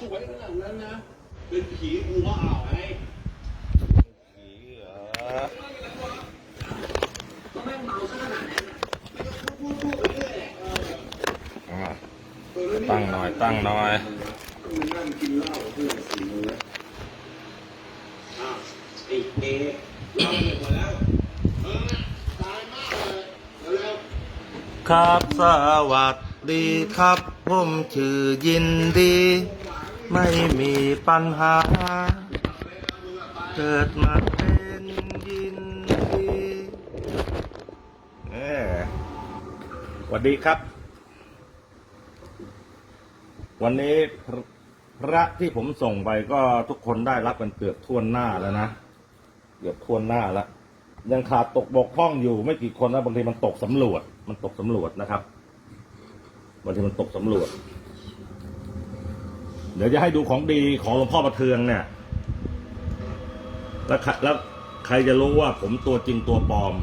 สวยขนาดนั้นนะ เป็นผีกูก็เอาไงผีเหรอก็แม่งเมาซะขนาดนั้นไม่ก็พูดพูดไปเรื่อยแหละเอออะเออแล้วนี่ตั้งหน่อย ตั้งหน่อยก็มานั่งกินเหล้าเพื่อนสี่มื้ออ้าวไอ้เอ๊ะเหล้าหมดหมดแล้วเออตายมากเลยเร็วครับสวัสดีครับ ผมชื่อยินดี ไม่มีปัญหา เกิดมาเป็นยินดีเออสวัสดีครับ วันนี้พระพระที่ผมส่งไปก็ทุกคนได้รับกันเกือบทั่วหน้าแล้วนะ เกือบทั่วหน้าแล้ว ยังขาดตกบกพร่องอยู่ไม่กี่คนนะบางทีมันตกสำรวจ มันตกสำรวจนะครับบางทีมันตกสำรวจ ดี๋ยวจะให้ดูของดีของหลวงพ่อประเทืองเนี่ยแล้วใครแล้วใครจะรู้ว่าผมตัวจริงตัวปลอม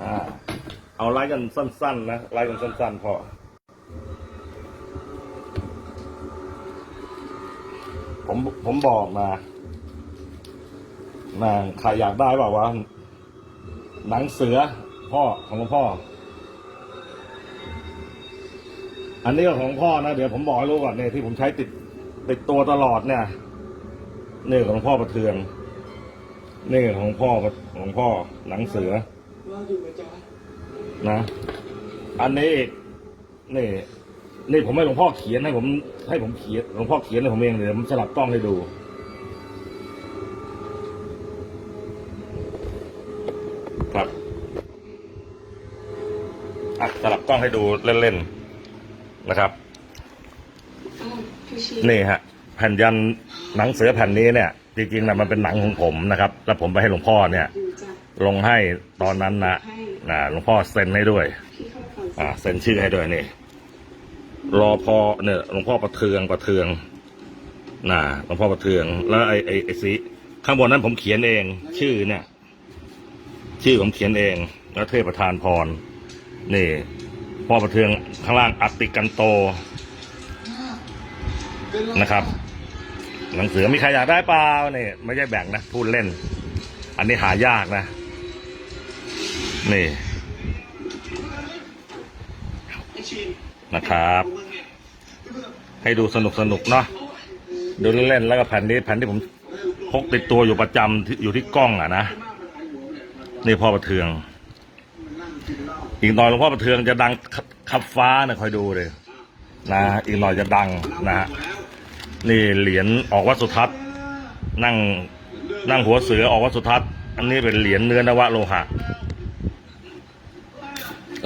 อเอาไล่กันสั้น ๆ นะไล่กันสั้น ๆ พอผมผมบอกมานะใครอยากได้เปล่าวะหนังเสือพ่อของหลวงพ่อ อันนี้ก็ของพ่อนะ เดี๋ยวผมบอกให้รู้ก่อนเนี่ยที่ผมใช้ติดติดตัวตลอดเนี่ยนี่ของพ่อประเทืองนี่ของพ่อของพ่อหนังเสือนะ อันนี้นี่ นี่ผมให้หลวงพ่อเขียนให้ผมให้ผมเขียนหลวงพ่อเขียนให้ผมเองเดี๋ยวผมสลับกล้องให้ดูครับอะสลับกล้องให้ดูเล่นๆ นะครับนี่ฮะแผ่นยันหนังเสือแผ่นนี้เนี่ยจริงๆนะมันเป็นหนังของผมนะครับ แล้วผมไปให้หลวงพ่อเนี่ย ลงให้ตอนนั้นนะนะหลวงพ่อเซ็นให้ด้วย อ่าเซ็นชื่อให้ด้วยนี่รอพอเนี่ยหลวงพ่อประเทืองประเทืองน่ะหลวงพ่อประเทือง แล้วไอ้ไอ้ไอ้สีข้างบนนั้นผมเขียนเอง ชื่อเนี่ย ชื่อผมเขียนเอง แล้วเทพประธานพรนี่ พ่อประเทืองข้างล่างอัตติกันโตนะครับ หนังสือมีใครอยากได้เปล่าเนี่ยไม่ใช่แบ่งนะพูดเล่น อันนี้หายากนะ นี่ไอ้ชินนะครับมึงเนี่ยให้ดูสนุกสนุกๆเนาะดูเล่นๆแล้วก็แผ่นนี้แผ่นที่ผมพกติดตัวอยู่ประจำที่อยู่ที่กล้องอะนะ นี่พ่อประเทือง อีกหน่อยหลวงพ่อประเทืองจะดังขับฟ้านะคอยดูเลยนะอีกหน่อยจะดังนะฮะนี่เหรียญออกวัดสุทัศน์ นั่งนั่งหัวเสือออกวัดสุทัศน์ อันนี้เป็นเหรียญเนื้อนวะโลหะ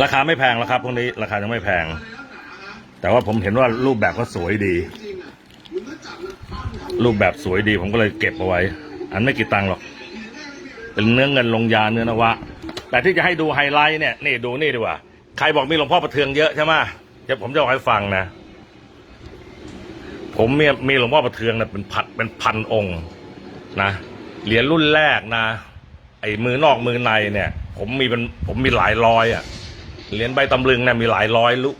ราคาไม่แพงแล้วครับพวกนี้ราคายังไม่แพง แต่ว่าผมเห็นว่ารูปแบบก็สวยดี รูปแบบสวยดีผมก็เลยเก็บเอาไว้ อันไม่กี่ตังค์หรอก เป็นเนื้อเงินลงยาเนื้อนวะ แต่ที่จะให้ดูไฮไลท์เนี่ยนี่ดูนี่ดีกว่า ใครบอกมีหลวงพ่อประเทืองเยอะใช่ไหมเดี๋ยวผมจะบอกให้ฟังนะ ผมมีมีหลวงพ่อประเทืองเนี่ยเป็นพันเป็นพันองค์นะเหรียญรุ่นแรกนะ ไอ้มือนอกมือในเนี่ย ผมมีเป็นผมมีหลายร้อยอะเหรียญใบตำลึงเนี่ยมีหลายร้อยลุ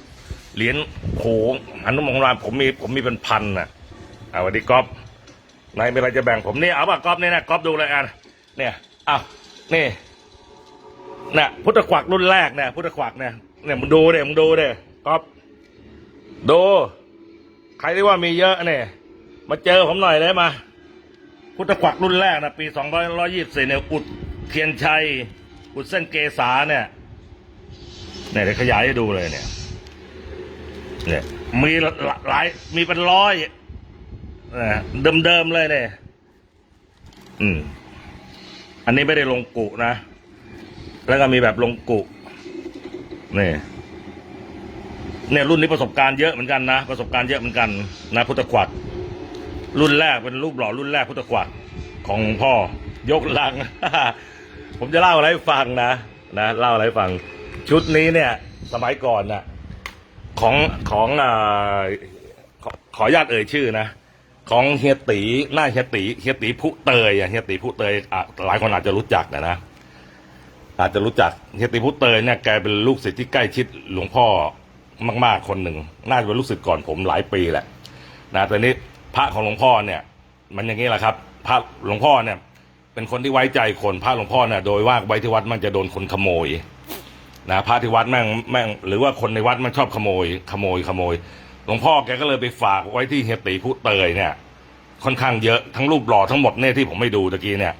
เหรียญโขงหันุมงคลาผมมีผมมีเป็นพันน่ะเอาวันนี้ก๊อฟนายมีอะไรจะแบ่งผมนี่เอาป่ะก๊อฟนี่นะก๊อฟดูเลยอันเนี่ยอ้าวนี่ นี่ยพุทธควักรุ่นแรกเนี่ยพุทธควักเนี่ยเนี่ยมึงดูเนี่ยมึงดูเนี่ยก๊อฟดู ใครที่ว่ามีเยอะเนี่ย มาเจอผมหน่อยได้มา พุทธควักรุ่นแรกนะปีสองร้อยร้อยยี่สิบสี่เนี่ยอุดเทียนชัย อุดเส้นเกษาเนี่ยเนี่ยเดี๋ยวขยายให้ดูเลยเนี่ยเนี่ยมีหลายมีเป็นร้อยเดิมเดิมๆเลยเนี่ย อืม อันนี้ไม่ได้ลงกุนะ แล้วก็มีแบบลงกุนี่เนี่ยรุ่นนี้ประสบการณ์เยอะเหมือนกันนะประสบการณ์เยอะเหมือนกันนะพุทธควักรุ่นแรกเป็นรูปหล่อรุ่นแรกพุทธควักของพ่อยกลัง ผมจะเล่าอะไรให้ฟังนะนะเล่าอะไรให้ฟัง ชุดนี้เนี่ย สมัยก่อนน่ะของของอ่าขอขออนุญาตเอ่ยชื่อนะของเฮียตีหน้าเฮียตีเฮียตีผู้เตยอะเฮียตีผู้เตยอะหลายคนอาจจะรู้จักนะนะ อาจจะรู้จักเฮตีผู้เตยเนี่ยแกเป็นลูกศิษย์ที่ใกล้ชิดหลวงพ่อมาก ๆ คนหนึ่ง น่าจะเป็นลูกศิษย์ก่อนผมหลายปีแหละนะแต่นี้พระของหลวงพ่อเนี่ย มันอย่างนี้แหละครับ พระหลวงพ่อเนี่ย เป็นคนที่ไว้ใจคนพระหลวงพ่อเนี่ยโดยว่าไว้ที่วัดมันจะโดนคนขโมยนะพระที่วัดแม่งแม่งหรือว่าคนในวัดมันชอบขโมย ขโมยขโมย หลวงพ่อแกก็เลยไปฝากไว้ที่เฮตีผู้เตยเนี่ย ค่อนข้างเยอะทั้งรูปหล่อทั้งหมดเนี่ยที่ผมไม่ดูตะกี้เนี่ย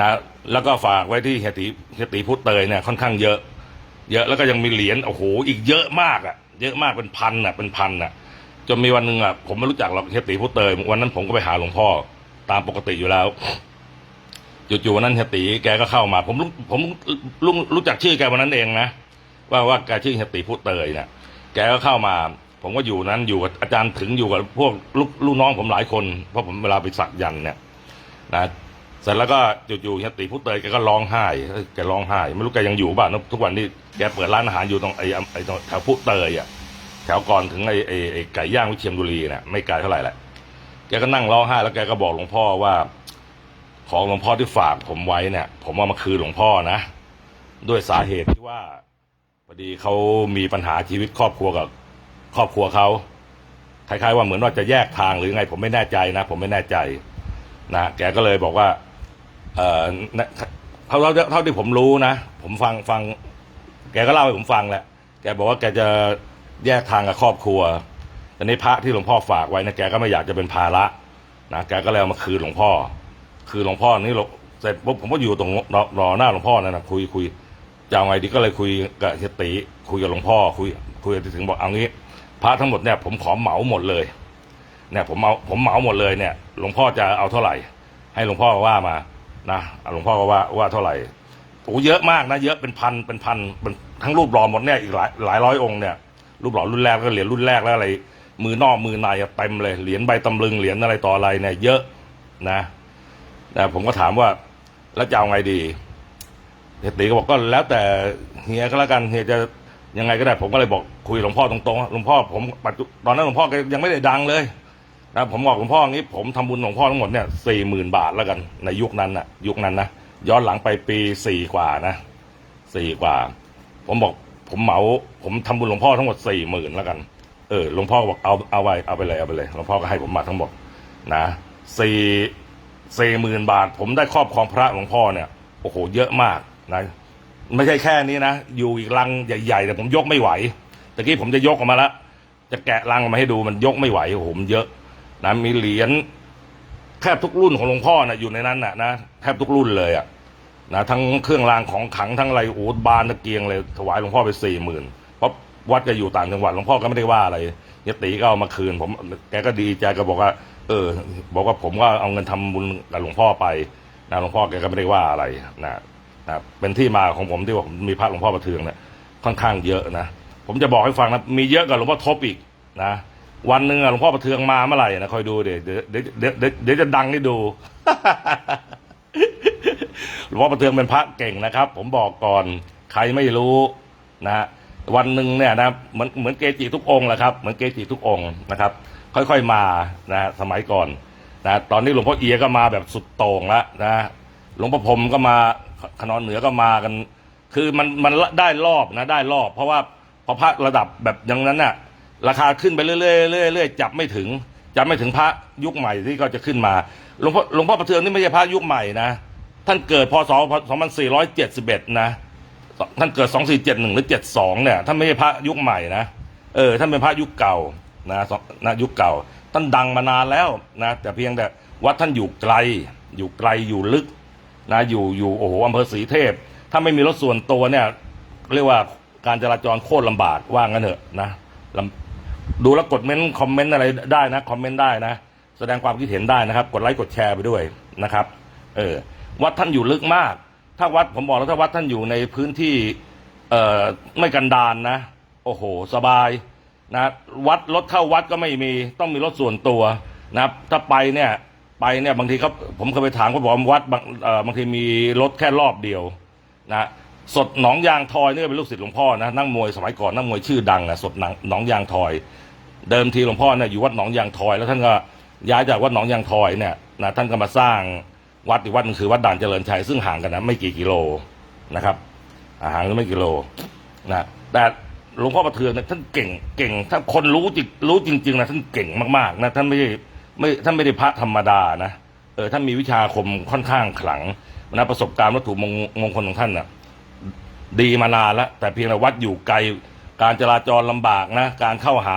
นะแล้วก็ฝากไว้ที่เฮตีเฮตีผู้เตยเนี่ยค่อนข้างเยอะ เยอะแล้วก็ยังมีเหรียญโอ้โหอีกเยอะมากอะ เยอะมากเป็นพันอะเป็นพันอะจนมีวันหนึ่งอะผมไม่รู้จักหรอกเฮตีผู้เตยวันนั้นผมก็ไปหาหลวงพ่อตามปกติอยู่แล้วจู่ๆวันนั้นเฮตีแกก็เข้ามา ผมรู้ผมรู้รู้จักชื่อแกวันนั้นเองนะว่าว่าแกชื่อเฮตีผู้เตยเนี่ยแกก็เข้ามา ผมก็อยู่นั้นอยู่กับอาจารย์ถึงอยู่กับพวกลูกลูกน้องผมหลายคนเพราะผมเวลาไปสักยันต์เนี่ยนะ สร็จแล้วก็จู่ๆเฮียตีผู้เตยแกก็ร้องไห้แกร้องไห้ ไม่รู้แกยังอยู่บ้านทุกวันนี้แกเปิดร้านอาหารอยู่ตรงไอ้ไอ้แถวผู้เตยอะแถวก่อนถึงไอ้ไอ้ไอ้ไก่ย่างวิเชียรบุรีเนี่ยไม่ไกลเท่าไหร่แหละแกก็นั่งร้องไห้แล้วแกก็บอกหลวงพ่อว่า ของหลวงพ่อที่ฝากผมไว้เนี่ย ผมเอามาคืนหลวงพ่อนะ ด้วยสาเหตุที่ว่าพอดีเขามีปัญหาชีวิตครอบครัวกับครอบครัวเขาคล้ายๆว่าเหมือนว่าจะแยกทางหรือไง ผมไม่แน่ใจนะ ผมไม่แน่ใจนะแกก็เลยบอกว่า เท่าเท่าเท่าที่ผมรู้นะ ผมฟังฟัง แกก็เล่าให้ผมฟังแหละ แกบอกว่าแกจะแยกทางกับครอบครัวแต่ในพระที่หลวงพ่อฝากไว้นะแกก็ไม่อยากจะเป็นภาระนะแกก็เลยเอามาคืนหลวงพ่อ คือหลวงพ่อนี่เสร็จปุ๊บผมก็อยู่ตรงรอรอหน้าหลวงพ่อนั่นนะคุยคุยจะเอาไงดีก็เลยคุยกับเฮียตีคุยกับหลวงพ่อคุยคุยกับถึงบอกเอางี้ พระทั้งหมดเนี่ยผมขอเหมาหมดเลยเนี่ยผมเอาผมเหมาหมดเลยเนี่ยหลวงพ่อจะเอาเท่าไหร่ ให้หลวงพ่อว่ามา นะหลวงพ่อก็ว่าว่าเท่าไหร่โอ้เยอะมากนะเยอะเป็นพันเป็นพันเป็นทั้งรูปหล่อหมดเนี่ยอีกหลายหลายร้อยองค์เนี่ยรูปหล่อรุ่นแรกก็เหรียญรุ่นแรกแล้วอะไร มือนอกมือในเต็มเลยเหรียญใบตำลึงเหรียญอะไรต่ออะไรเนี่ยเยอะนะแต่ผมก็ถามว่าแล้วจะเอาไงดีเฮียตีก็บอกก็แล้วแต่เฮียก็แล้วกันเฮียจะยังไงก็ได้ผมก็เลยบอกคุยหลวงพ่อตรงๆหลวงพ่อผมตอนนั้นหลวงพ่อยังไม่ได้ดังเลย นะผมบอกหลวงพ่ออย่างนี้ผมทำบุญหลวงพ่อทั้งหมดเนี่ยสี่หมื่นบาทแล้วกันในยุคนั้นน่ะ ยุคนั้นนะย้อนหลังไปปีสี่กว่านะสี่กว่า ผมบอกผมเหมา ผมทำบุญหลวงพ่อทั้งหมดสี่หมื่นแล้วกัน เออหลวงพ่อบอกเอาเอาไว้เอาไปเลยเอาไปเลยหลวงพ่อก็ให้ผมมาทั้งหมดนะสี่สี่หมื่นบาท ผมได้ครอบครองพระหลวงพ่อเนี่ยโอ้โหเยอะมากนะไม่ใช่แค่นี้นะ อยู่อีกลังใหญ่ๆแต่ผมยกไม่ไหวตะกี้ผมจะยกออกมาแล้วจะแกะลังออกมาให้ดูมันยกไม่ไหวโอ้โหมันเยอะ นะมีเหรียญแทบทุกรุ่นของหลวงพ่อนะอยู่ในนั้นนะนะแทบทุกรุ่นเลยอะนะทั้งเครื่องรางของขลังทั้งไรโอ้โหบานตะเกียงเลยถวายหลวงพ่อไปสี่หมื่นเพราะวัดจะอยู่ต่างจังหวัดหลวงพ่อก็ไม่ได้ว่าอะไรยตีก็เอามาคืน ผมแกก็ดีใจก็บอกว่า เออ บอกว่าผมก็เอาเงินทำบุญกับหลวงพ่อไปนะหลวงพ่อแกก็ไม่ได้ว่าอะไรนะนะเป็นที่มาของผมที่ว่าผมมีพระหลวงพ่อประเทืองเนี่ยค่อนข้างเยอะนะผมจะบอกให้ฟังนะมีเยอะกว่าหลวงพ่อทบอีกนะ วันหนึ่งอะหลวงพ่อประเทืองมาเมื่อไหร่นะคอยดูเดี๋ยวเดี๋ยวเดี๋ยวเดี๋ยวจะดังให้ดูหลวงพ่อประเทืองเป็นพระเก่งนะครับ ผมบอกก่อนใครไม่รู้นะฮะวันหนึ่งเนี่ยนะเหมือนเหมือนเกจิทุกองค์แหละครับเหมือนเกจิทุกองค์นะครับ ค่อยๆมานะสมัยก่อนนะตอนนี้หลวงพ่อเอียก็มาแบบสุดโต่งแล้วนะหลวงพ่อพรมก็มาขนอนเหนือก็มากัน คือมันมันได้รอบนะได้รอบ เพราะว่าพอพระระดับแบบอย่างนั้นน่ะ ราคาขึ้นไปเรื่อยๆเรื่อยๆเรื่อยๆจับไม่ถึงจับไม่ถึงพระยุคใหม่ที่ก็จะขึ้นมาหลวงพ่อหลวงพ่อประเทืองนี่ไม่ใช่พระยุคใหม่นะท่านเกิดพศ2471นะท่านเกิด 2471 หรือ 72 เนี่ยท่านไม่ใช่พระยุคใหม่นะเออท่านเป็นพระยุคเก่านะนะยุคเก่า ท่านดังมานานแล้วนะแต่เพียงแต่วัดท่านอยู่ไกล อยู่ไกลอยู่ลึกนะอยู่อยู่โอ้โหอำเภอศรีเทพ ถ้าไม่มีรถส่วนตัวเนี่ยเรียกว่าการจราจรโคตรลำบากว่างั้นเถอะนะ ดูแล้วกดเมนต์คอมเมนต์อะไรได้นะคอมเมนต์ได้นะ แสดงความคิดเห็นได้นะครับ กดไลค์กดแชร์ไปด้วยนะครับ เออวัดท่านอยู่ลึกมาก ถ้าวัดผมบอกแล้วถ้าวัดท่านอยู่ในพื้นที่เอ่อไม่กันดานนะ โอ้โห สบายนะวัดรถเข้าวัดก็ไม่มีต้องมีรถส่วนตัวนะครับ ถ้าไปเนี่ยไปเนี่ยบางทีเขาผมเคยไปถามเขาบอกว่าวัดบางเอ่อบางทีมีรถแค่รอบเดียวนะสดหนองยางทอยนี่เป็นลูกศิษย์หลวงพ่อนะนั่งมวยสมัยก่อนนั่งมวยชื่อดังนะสดหนองยางทอย เดิมทีหลวงพ่อเนี่ยอยู่วัดหนองยางทอย แล้วท่านก็ย้ายจากวัดหนองยางทอยเนี่ยนะท่านก็มาสร้างวัดอีกวัดนึงคือวัดด่านเจริญชัยซึ่งห่างกันนะไม่กี่กิโลนะครับห่างกันไม่กี่กิโลนะแต่หลวงพ่อประเทืองเนี่ยท่านเก่งเก่งถ้าคนรู้จริงรู้จริงๆนะท่านเก่งมากๆนะท่านไม่ไม่ท่านไม่ได้พระธรรมดานะเออท่านมีวิชาคมค่อนข้างขลังนะประสบการณ์วัตถุมงมงคลของท่านน่ะดีมานานแล้วแต่เพียงแต่วัดอยู่ไกลการจราจรลำบากนะ การเข้าหา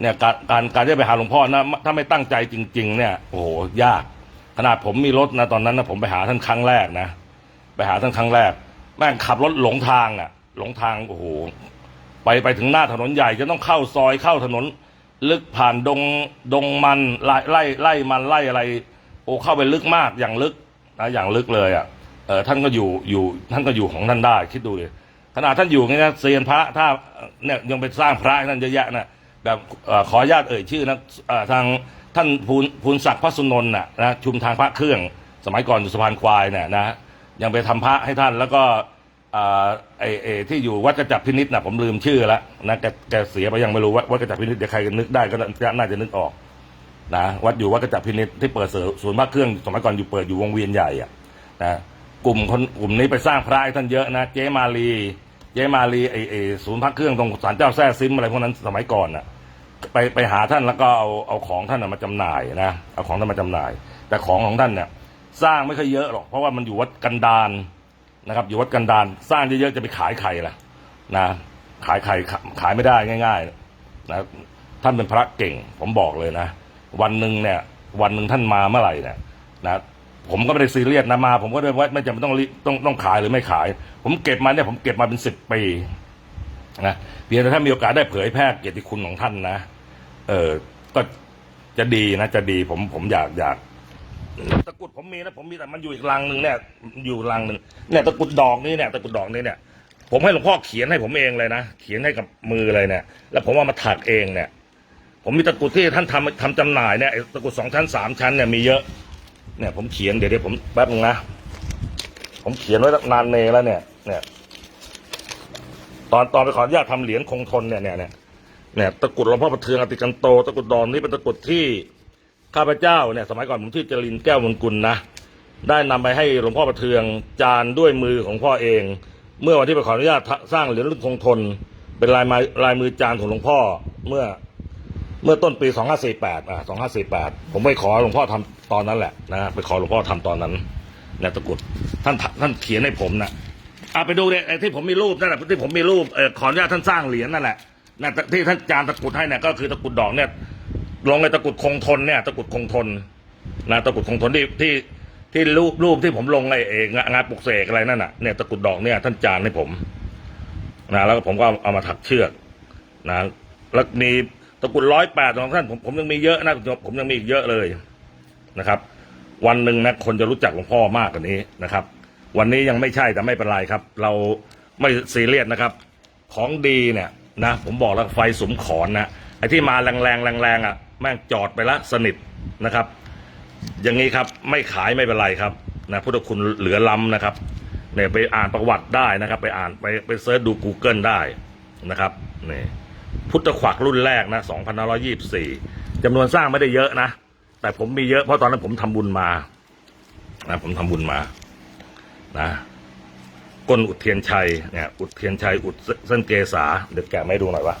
เนี่ยการการการจะไปหาหลวงพ่อนะถ้าไม่ตั้งใจจริง ๆ เนี่ย โอ้โหยาก ขนาดผมมีรถนะตอนนั้นนะผมไปหาท่านครั้งแรกนะไปหาท่านครั้งแรก แม่งขับรถหลงทางอะ หลงทางโอ้โหไปไปถึงหน้าถนนใหญ่จะต้องเข้าซอยเข้าถนน ลึกผ่านดงดงมันไล่ไล่ไล่มันไล่อะไร โอ้เข้าไปลึกมากอย่างลึกนะอย่างลึกเลยอะเออท่านก็อยู่อยู่ท่านก็อยู่ของท่านได้คิดดูดิขนาดท่านอยู่เนี่ยนะเซียนพระถ้าเนี่ยยังไปสร้างพระให้ท่านเยอะแยะนะ แบบอขออนุญาตเอ่ยชื่อนะอทางท่านภูนภูนศักดิ์พระสุนนท์น่ะนะชุมทางพระเครื่อง สมัยก่อนอยู่สะพานควายเนี่ยนะยังไปทำพระให้ท่านแล้วก็อ่าไอไอที่อยู่วัดกระจับพินิษนะผมลืมชื่อล้วนะแกแกเสียไปยังไม่รู้ว่าวัดกระจับพินิษเดี๋ยวใครนึกได้ก็น่าจะนึกออกนะวัดอยู่วัดกระจับพินิษที่เปิดเสศูนย์พระเครื่องสมัยก่อนอยู่เปิดอยู่วงเวียนใหญ่อะนะกลุ่มคนกลุ่มนี้ไปสร้างพระให้ท่านเยอะนะเจ๊มาลี เจ๊มาลีไอไอศูนย์พระเครื่องตรงศาลเจ้าแซ่ซิมอะไรพวกนั้นสมัยก่อนน่ะไปไปหาท่านแล้วก็เอาเอาของท่านมาจำหน่ายนะเอาของท่านมาจำหน่าย แต่ของของท่านเนี่ยสร้างไม่ค่อยเยอะหรอกเพราะว่ามันอยู่วัดกันดารนะครับ อยู่วัดกันดารสร้างเยอะๆจะไปขายใครล่ะนะขายใครขายขายไม่ได้ง่าย ๆนะท่านเป็นพระเก่งผมบอกเลยนะ วันหนึ่งเนี่ย วันหนึ่งท่านมาเมื่อไหร่เนี่ยนะ ผมก็ไม่ได้ซีเรียสนะมา ผมก็เลยว่าไม่จำเป็นต้องต้องต้องขายหรือไม่ขาย ผมเก็บมาเนี่ยผมเก็บมาเป็นสิบปีนะเพียงแต่ถ้ามีโอกาสได้เผยแพร่เกียรติคุณของท่านนะ เออก็จะดีนะ จะดีผมผมอยากอยากตะกุดผมมีนะผมมีแต่มันอยู่อีกลังหนึ่งเนี่ย อยู่ลังหนึ่งเนี่ยตะกุดดอกนี้เนี่ยตะกุดดอกนี้เนี่ย ผมให้หลวงพ่อเขียนให้ผมเองเลยนะเขียนให้กับมือเลยเนี่ย แล้วผมเอามาถักเองเนี่ย ผมมีตะกุดที่ท่านทำทำจำหน่ายเนี่ยตะกุดสองชั้นสามชั้นเนี่ยมีเยอะ เนี่ยผมเขียนเดี๋ยวเดี๋ยวผมแป๊บนึงนะ ผมเขียนไว้นานเนแล้วเนี่ย เนี่ย ตอนตอนไปขออนุญาตทำเหรียญคงทนเนี่ยเนี่ยเนี่ยเนี่ยตะกรุดหลวงพ่อประเทืองอติกันโตตะกรุดดอนนี่เป็นตะกรุดที่ข้าพเจ้าเนี่ย สมัยก่อนผมชื่อจรินแก้วมนกุลนะได้นำไปให้หลวงพ่อประเทืองจานด้วยมือของพ่อเอง เมื่อวันที่ไปขออนุญาตสร้างเหรียญรุ่นคงทน เป็นลายม้ลายมือจานของหลวงพ่อเมื่อ เมื่อต้นปี 2548อ่า2548 ผมไปขอหลวงพ่อทำตอนนั้นแหละนะ ไปขอหลวงพ่อทำตอนนั้นนี่ยตะกุดท่านท่านเขียนให้ผมนะอ่าไปดูเนี่ยไอ้ที่ผมมีรูปนั่นแหละที่ผมมีรูปเออขออนุญาตท่านสร้างเหรียญนั่นแหละนะที่ท่านจานตะกุดให้เนี่ยก็คือตะกุดดอกเนี่ยลงในตะกุดคงทนเนี่ยตะกุดคงทนนะตะกุดคงทนที่ที่ที่รูปรูปที่ผมลงไอ้เองงานปลุกเสกอะไรนั่นน่ะเนี่ยตะกุดดอกเนี่ยท่านจานให้ผมนะแล้วผมก็เอามาถักเชือกนะแล้วมี ตะกุดร้อยแปดของท่านผมผมยังมีเยอะนะผมยังมีอีกเยอะเลยนะครับ วันหนึ่งนะคนจะรู้จักหลวงพ่อมากกว่านี้นะครับ วันนี้ยังไม่ใช่แต่ไม่เป็นไรครับ เราไม่ซีเรียสนะครับ ของดีเนี่ยนะผมบอกแล้วไฟสมขอนนะไอ้ที่มาแรงแรงแรงแรงอะแม่งจอดไปละสนิทนะครับ อย่างนี้ครับไม่ขายไม่เป็นไรครับนะพุทธคุณเหลือล้ำนะครับเนี่ยไปอ่านประวัติได้นะครับ ไปอ่านไปไปเซิร์ชดู Google ได้นะครับนี่ พุทธขวักรุ่นแรกนะ 2524จำนวนสร้างไม่ได้เยอะนะ แต่ผมมีเยอะเพราะตอนนั้นผมทำบุญมา นะ ผมทำบุญมา นะก้นอุดเทียนชัย เนี่ย อุดเทียนชัย อุดเส้นเกษา เดี๋ยวแกะไม่ดูหน่อยวะ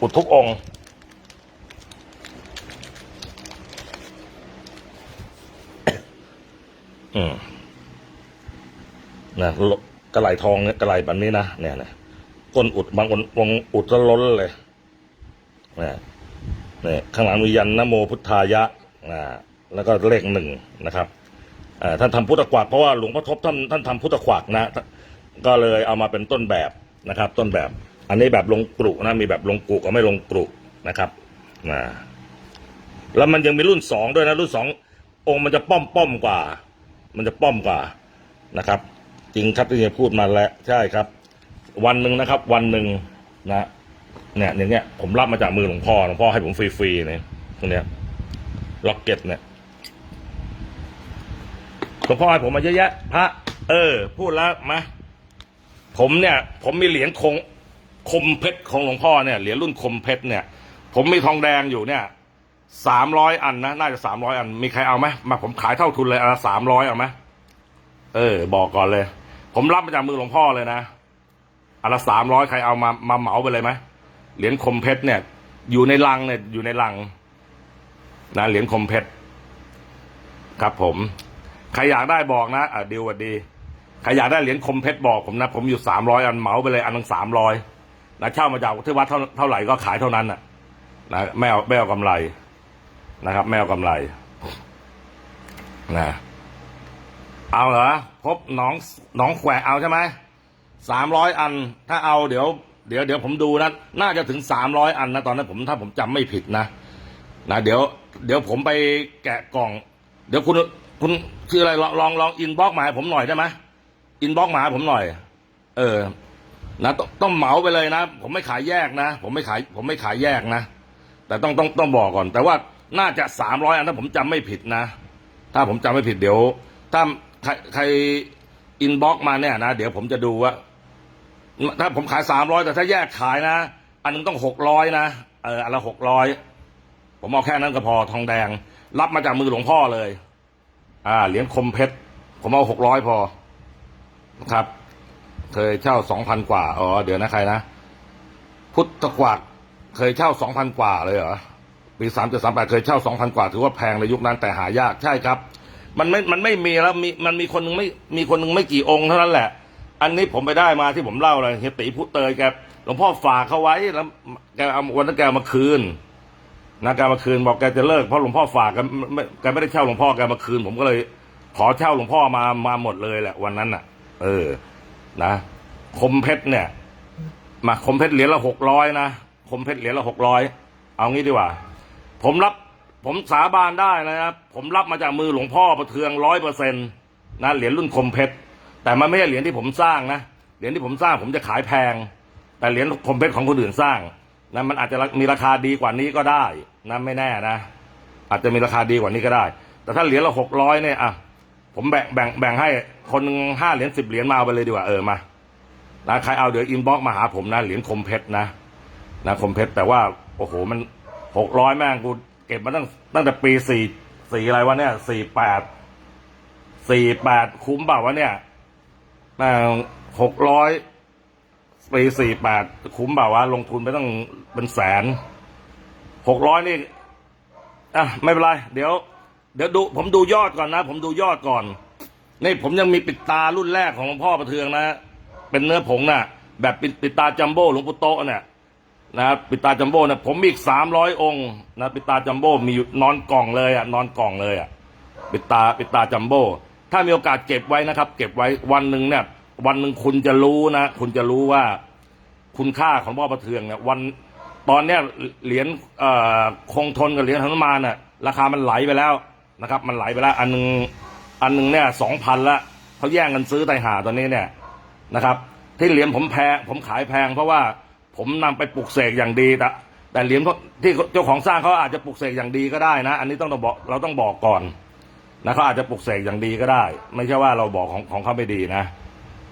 อุดทุกองค์อืมนะกระไหลทองเนี่ยกระไหลแบบนี้นะ เนี่ยนะ ก้นอุดบางคนวงอุดจะล้นเลยนะนี่ข้างหลังมียันนะโมพุทธายะนะแล้วก็เลขหนึ่งนะครับท่านทำพุทธขวักเพราะว่าหลวงพ่อทบท่านท่านทำพุทธขวักนะ ก็เลยเอามาเป็นต้นแบบนะครับ ต้นแบบ อันนี้แบบลงกรุนะมีแบบลงกรุกับไม่ลงกรุนะครับนะแล้วมันยังมีรุ่นสองด้วยนะ รุ่นสององค์มันจะป้อมป้อมกว่า มันจะป้อมกว่านะครับ จริงครับที่จะพูดมาแล้วใช่ครับ วันหนึ่งนะครับ วันหนึ่งนะเนี่ยอย่างเงี้ยผมรับมาจากมือหลวงพ่อหลวงพ่อให้ผมฟรีๆเนี่ยตรงเนี้ยล็อกเก็ตเนี่ยหลวงพ่อให้ผมมาเยอะแยะพระ เออ พูดแล้วมาผมเนี่ย ผมมีเหรียญคงคมเพชรของหลวงพ่อเนี่ยเหรียญรุ่นคมเพชรเนี่ย ผมมีทองแดงอยู่เนี่ยสามร้อยอันนะน่าจะสามร้อยอัน มีใครเอาไหมมาผมขายเท่าทุนเลยอันละสามร้อยเอาไหมเออ บอกก่อนเลย ผมรับมาจากมือหลวงพ่อเลยนะ อันละสามร้อยใครเอามามาเหมาไปเลยไหมเหรียญคมเพชรเนี่ย อยู่ในลังเนี่ยอยู่ในลังนะเหรียญคมเพชรครับผมใครอยากได้บอกนะอะดิวสวัสดีใครอยากได้เหรียญคมเพชรบอกผมนะ ผมอยู่สามร้อยอันเหมาไปเลยอันนึงสามร้อยนะเช่ามาจากที่วัดเท่าเท่าไหร่ก็ขายเท่านั้นน่ะนะไม่เอาไม่เอากำไรนะครับไม่เอากำไรนะเอาเหรอพบน้องน้องแขวเอาใช่ไหม สามร้อยอัน ถ้าเอาเดี๋ยวเดี๋ยวเดี๋ยวผมดูนะ น่าจะถึงสามร้อยอันนะตอนนั้นผมถ้าผมจำไม่ผิดนะนะเดี๋ยว เดี๋ยวผมไปแกะกล่อง เดี๋ยวคุณคุณคืออะไรลองลองลองอินบ็อกมาให้ผมหน่อยได้ไหมอินบ็อกมาให้ผมหน่อย เออ นะต้องต้องเหมาไปเลยนะ ผมไม่ขายแยกนะ ผมไม่ขาย ผมไม่ขายแยกนะ แต่ต้องต้องต้องบอกก่อน แต่ว่าน่าจะสามร้อยอันถ้าผมจำไม่ผิดนะ ถ้าผมจำไม่ผิดเดี๋ยว ถ้าใครใครอินบ็อกมาเนี่ยนะ เดี๋ยวผมจะดูว่า ถ้าผมขายสามร้อยแต่ถ้าแยกขายนะ อันนึงต้องหกร้อยนะเอออันละหกร้อยผมเอาแค่นั้นก็พอทองแดง รับมาจากมือหลวงพ่อเลย อ่าเหรียญคมเพชรผมเอาหกร้อยพอนะครับ เคยเช่าสองพันกว่าอ๋อเดี๋ยวนะใครนะพุทธกวักเคยเช่าสองพันกว่าเลยเหรอปีสามเจุดสามแปดเคยเช่าสองพันกว่า ถือว่าแพงในยุคนั้นแต่หายากใช่ครับ มันไม่มันไม่มีแล้วมีมันมีคนหนึงไม่มีคนหนึงไม่กี่องค์เท่านั้นแหละ อันนี้ผมไปได้มาที่ผมเล่าเลยเฮียตีพุเตยแกหลวงพ่อฝากเขาไว้แล้วแกเอาวันนั้นแกมาคืนนะแกมาคืนบอกแกจะเลิกเพราะหลวงพ่อฝากแกไม่แกไม่ได้เช่าหลวงพ่อแกมาคืน ผมก็เลย ขอเช่าหลวงพ่อมามาหมดเลยแหละวันนั้นน่ะ เออ นะคมเพชรเนี่ย มาคมเพชรเหรียญละหกร้อยนะคมเพชรเหรียญละหกร้อยเอางี้ดีกว่า ผมรับ ผมสาบานได้นะครับผมรับมาจากมือหลวงพ่อประเทืองร้อยเปอร์เซ็นต์นะเหรียญรุ่นคมเพชร แต่มันไม่ใช่เหรียญที่ผมสร้างนะเหรียญที่ผมสร้างผมจะขายแพง แต่เหรียญคมเพชรของคนอื่นสร้างนะมันอาจจะมีราคาดีกว่านี้ก็ได้นะไม่แน่นะ อาจจะมีราคาดีกว่านี้ก็ได้ แต่ถ้าเหรียญละหกร้อยเนี่ยอะผมแบ่งแบ่งแบ่งให้คนหนึ่งห้าเหรียญสิบเหรียญมาเอาไปเลยดีกว่าเออมานะใครเอาเดี๋ยวอินบ็อกมาหาผมนะเหรียญคมเพชรนะนะคมเพชรแต่ว่าโอ้โหมันหกร้อยแม่งกูเก็บมาตั้งตั้งแต่ปีสี่สี่อะไรวะเนี่ยสี่แปดสี่แปดคุ้มเปล่าวะเนี่ย หกร้อยปีสี่แปดคุ้มเปล่าวะลงทุนไปตั้งเป็นแสนหกร้อยนี่อะไม่เป็นไร เดี๋ยว เดี๋ยวดู ผมดูยอดก่อนนะ ผมดูยอดก่อน นี่ผมยังมีปิดตารุ่นแรกของพ่อประเทืองนะ เป็นเนื้อผงนะแบบปิดปิดตาจัมโบ้หลวงปู่โตะเนี่ยนะปิดตาจัมโบ้เนี่ยผมมีอีกสามร้อยองค์นะปิดตาจัมโบ้มีอยู่นอนกล่องเลยอะนอนกล่องเลยอะปิดตาปิดตาจัมโบ้ ถ้ามีโอกาสเก็บไว้นะครับ เก็บไว้วันหนึ่งเนี่ย วันหนึ่งคุณจะรู้นะ คุณจะรู้ว่าคุณค่าของพ่อประเทืองเนี่ยวันตอนเนี้ยเหรียญคงทนกับเหรียญหนุมานน่ะราคามันไหลไปแล้วนะครับ มันไหลไปแล้ว อันหนึงอันหนึงเนี่ยสองพันละเขาแย่งกันซื้อไตหาตอนนี้เนี่ยนะครับ ที่เหรียญผมแพงผมขายแพง เพราะว่าผมนำไปปลูกเสกอย่างดีแต่แต่เหรียญที่เจ้าของสร้างเขาอาจจะปลูกเสกอย่างดีก็ได้นะ อันนี้ต้องต้องบอกเราต้องบอกก่อน นะเขาอาจจะปลูกเสกอย่างดีก็ได้ ไม่ใช่ว่าเราบอกของของเขาไม่ดีนะ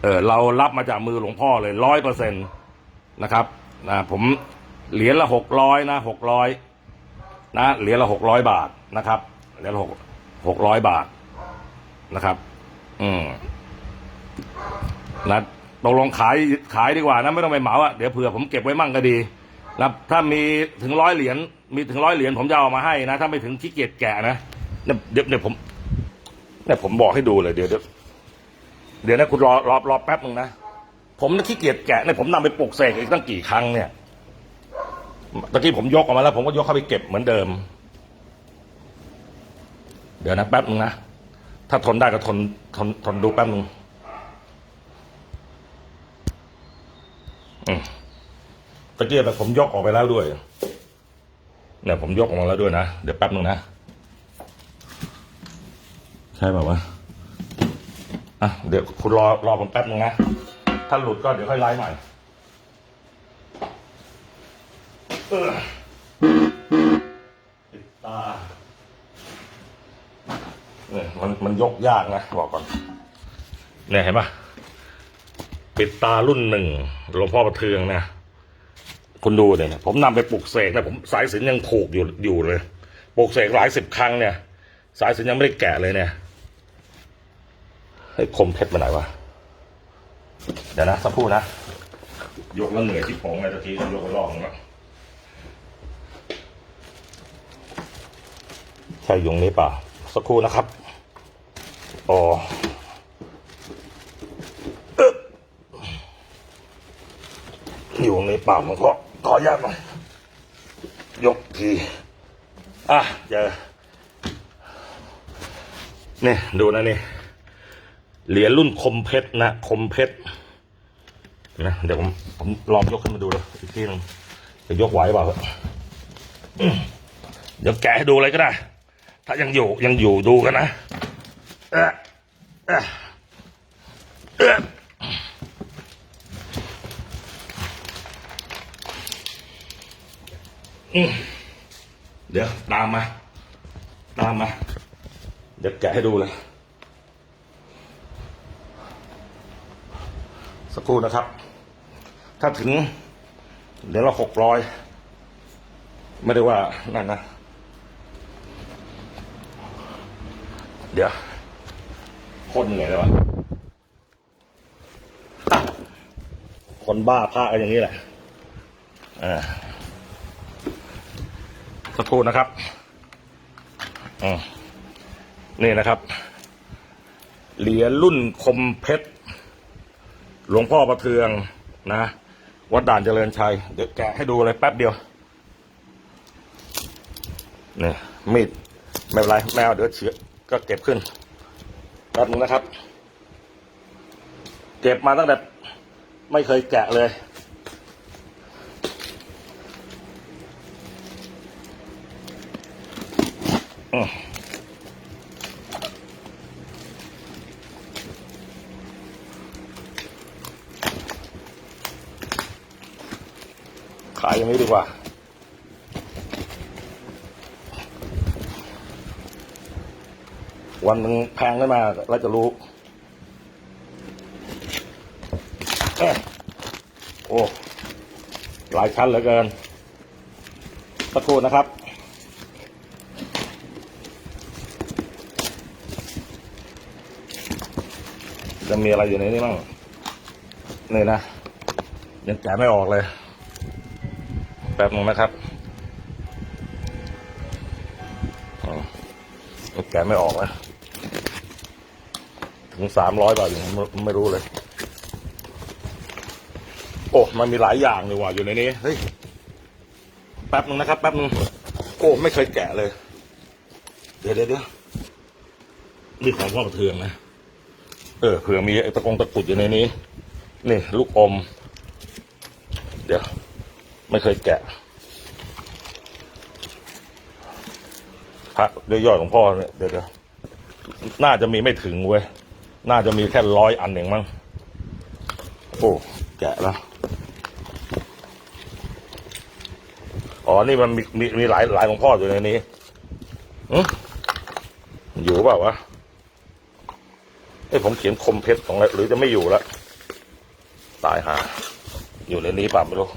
เออเรารับมาจากมือหลวงพ่อเลยร้อยเปอร์เซ็นตนะครับนะผมเหรียญละหกร้อยนะหกร้อยนะเหรียญละหกร้อยบาทนะครับเหรียญละหกหกร้อยบาทนะครับ อืมนะตกลงขายขายดีกว่านะไม่ต้องไปเหมาอะเดี๋ยวเผื่อผมเก็บไว้มั่งก็ดีนะถ้ามีถึงร้อยเหรียญมีถึงร้อยเหรียญผมจะเอามาให้นะ ถ้าไม่ถึงขี้เกียจแกะนะเนี่ยเดี๋ยวเดี๋ยวผม เนี่ยผมบอกให้ดูเลยเดี๋ยว เดี๋ยวเดี๋ยวนะคุณรอรอรอแป๊บหนึ่งนะ ผมน่ะขี้เกียจแกะเนี่ยผมนำไปปลูกเสกอีกตั้งกี่ครั้งเนี่ยตะกี้ผมยกออกมาแล้ว ผมก็ยกเข้าไปเก็บเหมือนเดิม เดี๋ยวนะแป๊บนึงนะ ถ้าทนได้ก็ทนทนทนดูแป๊บนึงอืมตะกี้แบบผมยกออกไปแล้วด้วย เนี่ยผมยกออกมาแล้วด้วยนะ เดี๋ยวแป๊บนึงนะ ช่แบบว่าวะอะเดี๋ยวคุณรอรอผมแป๊บนึงนะ ถ้าหลุดก็เดี๋ยวค่อยไลฟ์ใหม่เออปิดตาเนี่ยมันมันยกยากนะ บอกก่อน เนี่ยเห็นปะปิดตารุ่นหนึ่งหลวงพ่อประเทืองนะคุณดูเนี่ยผมนำไปปลุกเสกนะผมสายสินยังผูกอยู่อยู่เลยปลุกเสกหลายสิบครั้งเนี่ย สายสินยังไม่ได้แกะเลยเนี่ย ให้ยคมเพชรมาไหนวะ เดี๋ยวนะสักครู่นะ ยกแล้วเหนื่อยที่ผมไงตะกี้ยกไปรอบนึงแล้วใช่ยุงนี้เปล่าสักครู่นะครับอ๋ออึ๊บยุงนี้เปล่ามันก็ขออนุญาตหน่อยยกที อะเจอนี่ดูนะนี่ เหรียญรุ่นคมเพชรนะ คมเพชรนะเดี๋ยวผมผมลองยกขึ้นมาดูเลยอีกทีนึงจะยกไหวเปล่าเดี๋ยวแกะให้ดูเลยก็ได้ ถ้ายังอยู่ยังอยู่ดูกันนะเอะเอะเออเดี๋ยวตามมา ตามมา เดี๋ยวแกะให้ดูเลย สักครู่นะครับ ถ้าถึงเดี๋ยวเราหกร้อยไม่ได้ว่านั่นนะ เดี๋ยวคนเหนื่อยเลยวะคนบ้าผ้ากันอย่างนี้แหละอ่าสักครู่นะครับอืมนี่นะครับ เหรียญรุ่นคมเพชร หลวงพ่อประเทืองนะ วัดด่านเจริญชัย เดี๋ยวแกะให้ดูเลยแป๊บเดียวเนี่ยมีดไม่เป็นไรแมวเดี๋ยวเชือก็เก็บขึ้นแป๊บนึงนะครับ เก็บมาตั้งแต่ไม่เคยแกะเลย อืม ขายอย่างนี้ ดีกว่า วันหนึ่งแพงขึ้นมาเราจะรู้ โอ้ หลายชั้นเหลือเกินสักครู่นะครับจะมีอะไรอยู่ในนี้บ้างนี่นะยังแกะไม่ออกเลย แป๊บนึงนะครับอ๋อแกะไม่ออกนะถึงสามร้อยบาทอยู่ไม่ไม่รู้เลย โอ้ มันมีหลายอย่างเลยว่ะอยู่ในนี้ เฮ้ย แป๊บนึงนะครับ แป๊บนึง โอ้ ไม่เคยแกะเลย เดี๋ยวเดี๋ยวเดี๋ยวนี่ของพ่อประเทืองนะ เออ เผื่อมีไอ้ตะกงตะกรุดอยู่ในนี้ นี่ ลูกอม เดี๋ยว ไม่เคยแกะพระด้วยยอดของพ่อเนี่ยเดี๋ยวเดี๋ยวน่าจะมีไม่ถึงเว้ย น่าจะมีแค่ร้อยอันเองมั้ง โอ้ แกะแล้ว อ๋อ นี่มันมีมีมีหลายหลายของพ่ออยู่ในนี้อือยู่เปล่าวะไอ้ผมเขียนคมเพชรของอะไรหรือจะไม่อยู่แล้วตายหา อยู่ในนี้ป่าไม่รู้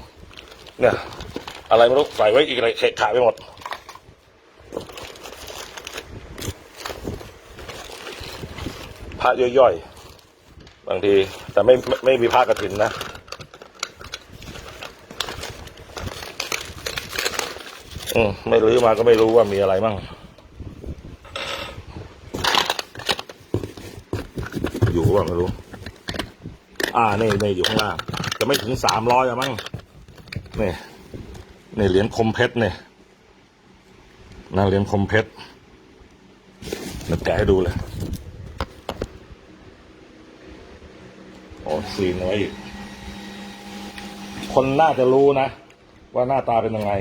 เนี่ย อะไรไม่รู้ใส่ไว้อีกอะไรเขะขาไปหมด พระย่อยๆ บางที แต่ไม่ไม่ไม่มีพระกระถินนะอืมไม่รื้อมาก็ไม่รู้ว่ามีอะไรมั่ง อยู่ว่าไม่รู้ อ่า นี่นี่อยู่ข้างล่าง จะไม่ถึงสามร้อยอะมั้ง นี่นี่เหรียญคมเพชรเนี่ยนะเหรียญคมเพชรเดี๋ยวแกะให้ดูเลยโอ้สีน้อยคนน่าจะรู้นะ ว่าหน้าตาเป็นยังไง